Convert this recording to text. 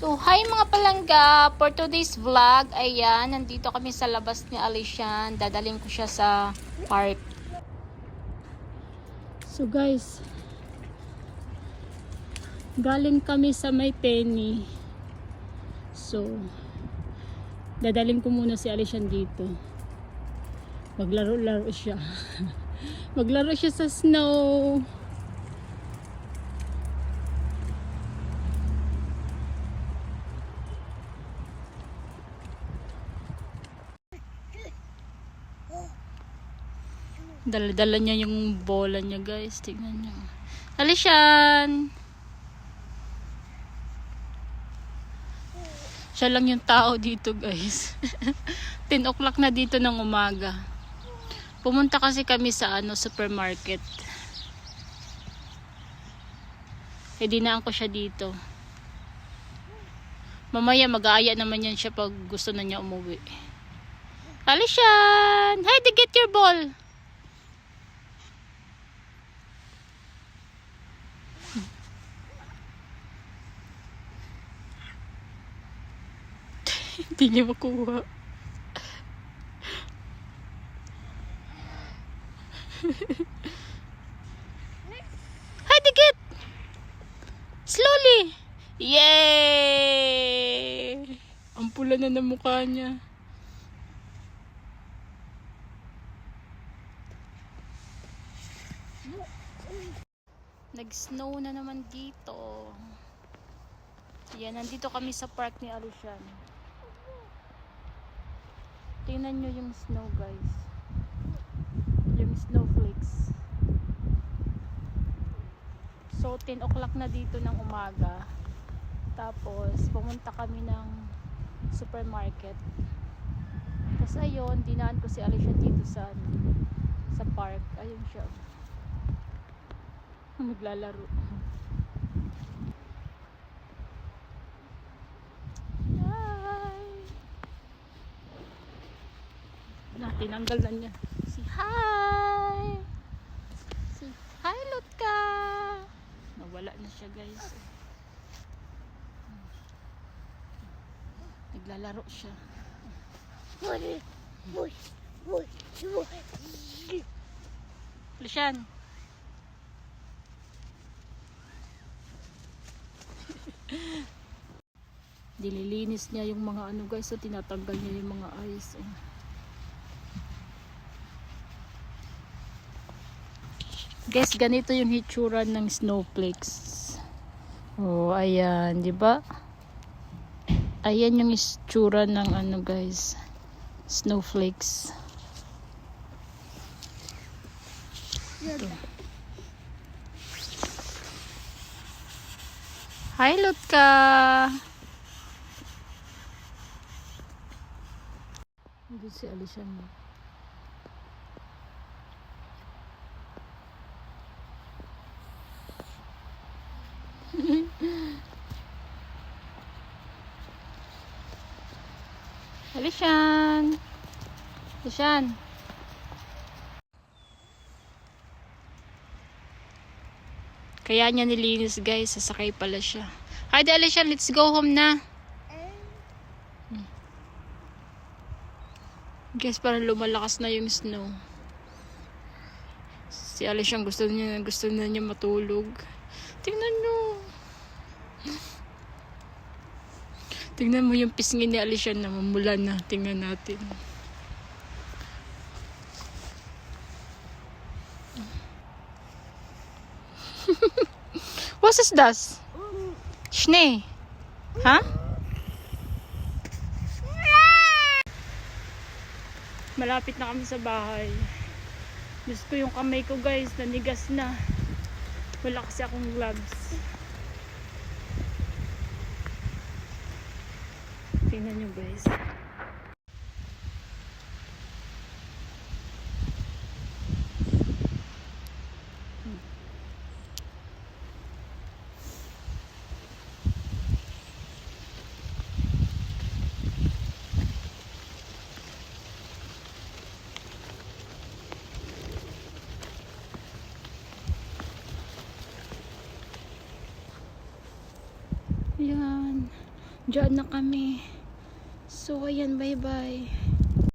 So, hi mga palangga! For today's vlog, ayan, nandito kami sa labas ni Alician. Dadaling ko siya sa park. So guys, galing kami sa may penny. So, dadaling ko muna si Alician dito. Maglaro-laro siya. Maglaro siya sa snow. Dala-dala niya yung bola niya, guys. Tingnan niyo. Alishan! Siya lang yung tao dito, guys. 10 o'clock na dito ng umaga. Pumunta kasi kami sa ano supermarket. E dinaan ko siya dito. Mamaya mag-aaya naman yan siya pag gusto na niya umuwi. Alishan! Hey, to get your ball! Hindi niya makuha. Hi, Digit! Slowly! Yay! Ang pula na ng mukha niya. Nag-snow na naman dito. Yan, nandito kami sa park ni Alishan. Tingnan nyo yung snow guys. Yung snowflakes. So 10 o'clock na dito ng umaga. Tapos pumunta kami ng supermarket. Tapos ayun, dinaan ko si Alicia dito sa sa park. Ayun siya. Naglalaro. Na tinanggal na niya. Si hi! Si hi Lutka! Nawala na siya guys. Naglalaro siya. Lishan! Dililinis niya yung mga ano guys so tinatanggal niya yung mga ice. Oh. Guys, ganito yung hitsura ng snowflakes. Oh, ayan, 'di ba? Ayan yung hitsura ng ano, guys. Snowflakes. Ito. Hi, Lutka! Hindi si Alicia mo. Alishan! Alishan! Kaya niya nilinis guys, sasakay pala siya. Haydi Alishan, let's go home na. Guys, parang lumalakas na yung snow. Si Alishan gusto niya, gusto na niya matulog. Tingnan nyo. Tingnan mo yung pisngi ni Alicia na mamula na. Tingnan natin. What is das? Schnee. Ha? Malapit na kami sa bahay. Diyos ko yung kamay ko guys, nanigas na. Wala kasi akong gloves. Tingnan nyo guys. Yan. Diyan na kami. So, ayan, bye-bye.